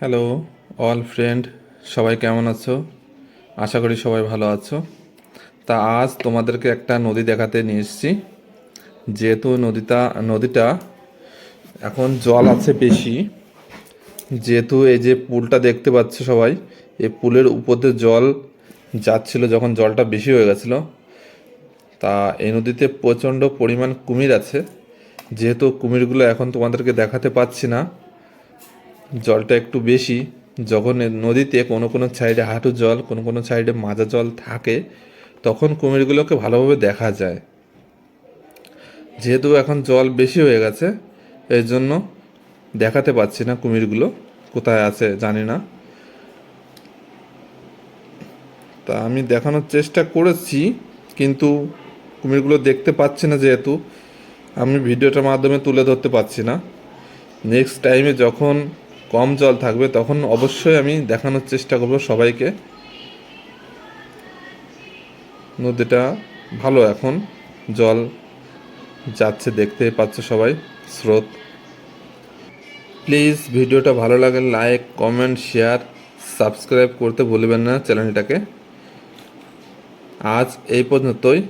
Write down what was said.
Hello all friend সবাই কেমন আছো? আশা করি সবাই ভালো আছো। তা আজ তোমাদেরকে একটা নদী দেখাতে নিয়ে এসেছি। যেহেতু নদীটা নদীটা এখন জল আছে বেশি, যেহেতু এই যে পুলটা দেখতে পাচ্ছ সবাই, এই পুলের উপর জল যাচ্ছিল যখন জলটা বেশি হয়ে গেছিল। তা এই নদীতে প্রচণ্ড পরিমাণ কুমির আছে। যেহেতু কুমিরগুলো এখন তোমাদেরকে দেখাতে পাচ্ছি না জলটা একটু বেশি, যখন নদীতে কোনো কোনো সাইডে হাঁটু জল, কোনো কোনো সাইডে মাজা জল থাকে, তখন কুমিরগুলোকে ভালোভাবে দেখা যায়। যেহেতু এখন জল বেশি হয়ে গেছে, এই জন্য দেখাতে পাচ্ছি না কুমিরগুলো কোথায় আছে, জানি না। তা আমি দেখানোর চেষ্টা করেছি, কিন্তু কুমিরগুলো দেখতে পাচ্ছি না যেহেতু। আমি ভিডিওটার মাধ্যমে তুলে ধরতে পারছি না। নেক্সট টাইমে যখন কম জল থাকবে, তখন অবশ্যই আমি দেখানোর চেষ্টা করব সবাইকে। নদীটা ভালো এখন, জল যাচ্ছে, দেখতে পাচ্ছ সবাই, স্রোত। প্লিজ ভিডিওটা ভালো লাগে, লাইক, কমেন্ট, শেয়ার, সাবস্ক্রাইব করতে ভুলবেন না চ্যানেলটাকে। আজ এই পর্যন্তই।